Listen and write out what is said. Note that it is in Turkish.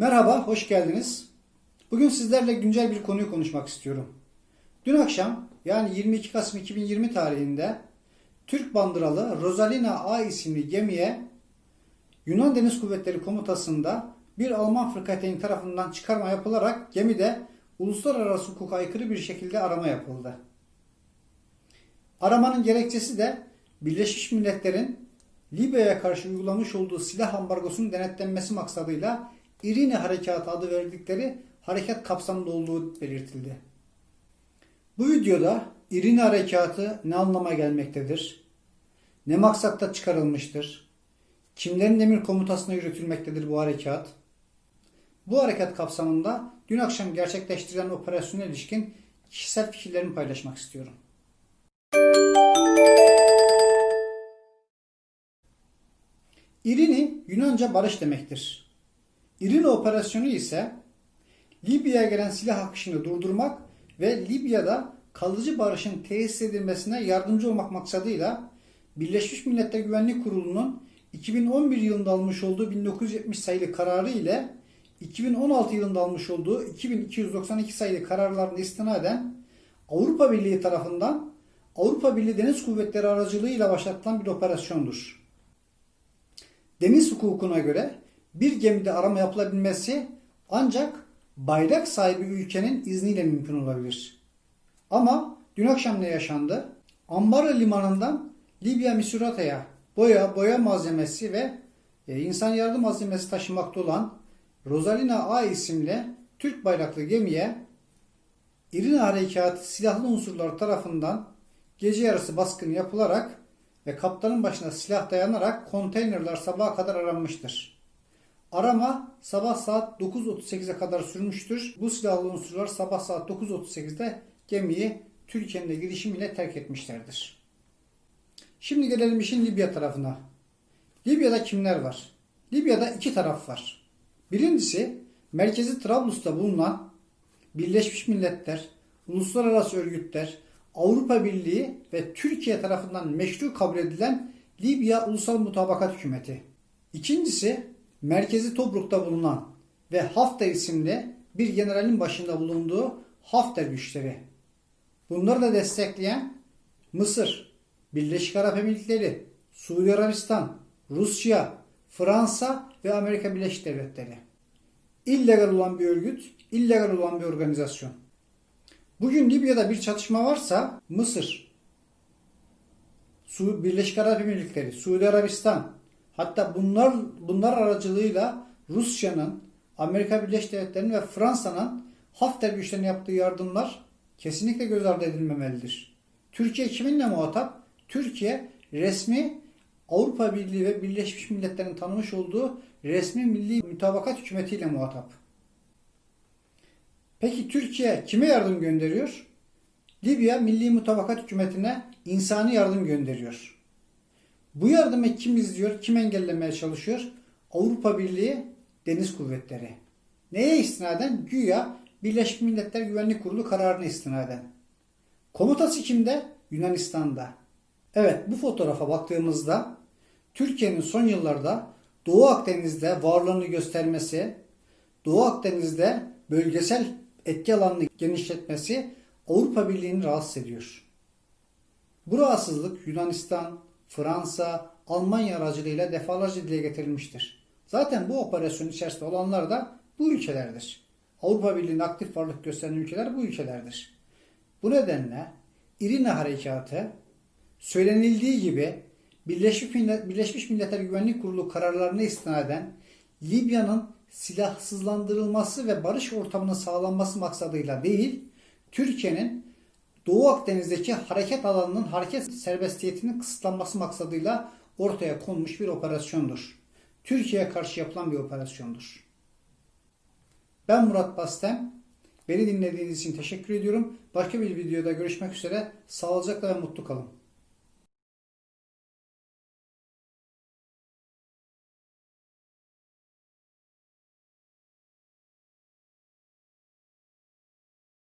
Merhaba, hoş geldiniz. Bugün sizlerle güncel bir konuyu konuşmak istiyorum. Dün akşam yani 22 Kasım 2020 tarihinde Türk bandıralı Rosalina A isimli gemiye Yunan Deniz Kuvvetleri Komutası'nda bir Alman fırkateyn tarafından çıkarma yapılarak gemide uluslararası hukuka aykırı bir şekilde arama yapıldı. Aramanın gerekçesi de Birleşmiş Milletler'in Libya'ya karşı uygulamış olduğu silah ambargosunun denetlenmesi maksadıyla İrine Harekatı adı verdikleri harekat kapsamında olduğu belirtildi. Bu videoda İrine Harekatı ne anlama gelmektedir? Ne maksatta çıkarılmıştır? Kimlerin emir komutasına yürütülmektedir bu harekat? Bu harekat kapsamında dün akşam gerçekleştirilen operasyona ilişkin kişisel fikirlerimi paylaşmak istiyorum. İrini Yunanca barış demektir. İrini operasyonu ise Libya'ya gelen silah akışını durdurmak ve Libya'da kalıcı barışın tesis edilmesine yardımcı olmak maksadıyla Birleşmiş Milletler Güvenlik Kurulu'nun 2011 yılında almış olduğu 1970 sayılı kararı ile 2016 yılında almış olduğu 2292 sayılı kararlarına istinaden Avrupa Birliği tarafından Avrupa Birliği Deniz Kuvvetleri aracılığıyla başlatılan bir operasyondur. Deniz hukukuna göre bir gemide arama yapılabilmesi ancak bayrak sahibi ülkenin izniyle mümkün olabilir. Ama dün akşam ne yaşandı? Ambara limanından Libya Misurata'ya boya, boya malzemesi ve e, insan yardım malzemesi taşımakta olan Rosalina A isimli Türk bayraklı gemiye İrina Harekatı silahlı unsurlar tarafından gece yarısı baskın yapılarak ve kaptanın başına silah dayanarak konteynerler sabaha kadar aranmıştır. Arama sabah saat 9.38'e kadar sürmüştür. Bu silahlı unsurlar sabah saat 9.38'de gemiyi Türkiye'nin girişimiyle terk etmişlerdir. Şimdi gelelim işin Libya tarafına. Libya'da kimler var? Libya'da iki taraf var. Birincisi merkezi Trablus'ta bulunan Birleşmiş Milletler, uluslararası örgütler, Avrupa Birliği ve Türkiye tarafından meşru kabul edilen Libya Ulusal Mutabakat Hükümeti. İkincisi merkezi Tobruk'ta bulunan ve Hafter isimli bir generalin başında bulunduğu Hafter güçleri. Bunları da destekleyen Mısır, Birleşik Arap Emirlikleri, Suudi Arabistan, Rusya, Fransa ve Amerika Birleşik Devletleri. İllegal olan bir örgüt, illegal olan bir organizasyon. Bugün Libya'da bir çatışma varsa Mısır, Birleşik Arap Emirlikleri, Suudi Arabistan, hatta bunlar bunlar aracılığıyla Rusya'nın, Amerika Birleşik Devletleri'nin ve Fransa'nın Hafter güçlerine yaptığı yardımlar kesinlikle göz ardı edilmemelidir. Türkiye kiminle muhatap? Türkiye resmi Avrupa Birliği ve Birleşmiş Milletler'in tanımış olduğu resmi milli mütabakat hükümetiyle muhatap. Peki Türkiye kime yardım gönderiyor? Libya Milli Mutabakat Hükümeti'ne insani yardım gönderiyor. Bu yardımı kim izliyor, kim engellemeye çalışıyor? Avrupa Birliği Deniz Kuvvetleri. Neye istinaden? Güya Birleşmiş Milletler Güvenlik Kurulu kararına istinaden. Komutası kimde? Yunanistan'da. Evet bu fotoğrafa baktığımızda Türkiye'nin son yıllarda Doğu Akdeniz'de varlığını göstermesi, Doğu Akdeniz'de bölgesel etki alanını genişletmesi Avrupa Birliği'ni rahatsız ediyor. Bu rahatsızlık Yunanistan, Fransa, Almanya aracılığıyla defalarca dile getirilmiştir. Zaten bu operasyon içerisinde olanlar da bu ülkelerdir. Avrupa Birliği'nin aktif varlık gösteren ülkeler bu ülkelerdir. Bu nedenle İrina Harekatı söylenildiği gibi Birleşmiş, Birleşmiş Milletler Güvenlik Kurulu kararlarına istinaden Libya'nın silahsızlandırılması ve barış ortamının sağlanması maksadıyla değil, Türkiye'nin Doğu Akdeniz'deki hareket alanının hareket serbestiyetinin kısıtlanması maksadıyla ortaya konmuş bir operasyondur. Türkiye'ye karşı yapılan bir operasyondur. Ben Murat Bastem. Beni dinlediğiniz için teşekkür ediyorum. Başka bir videoda görüşmek üzere. Sağlıcakla ve mutlu kalın.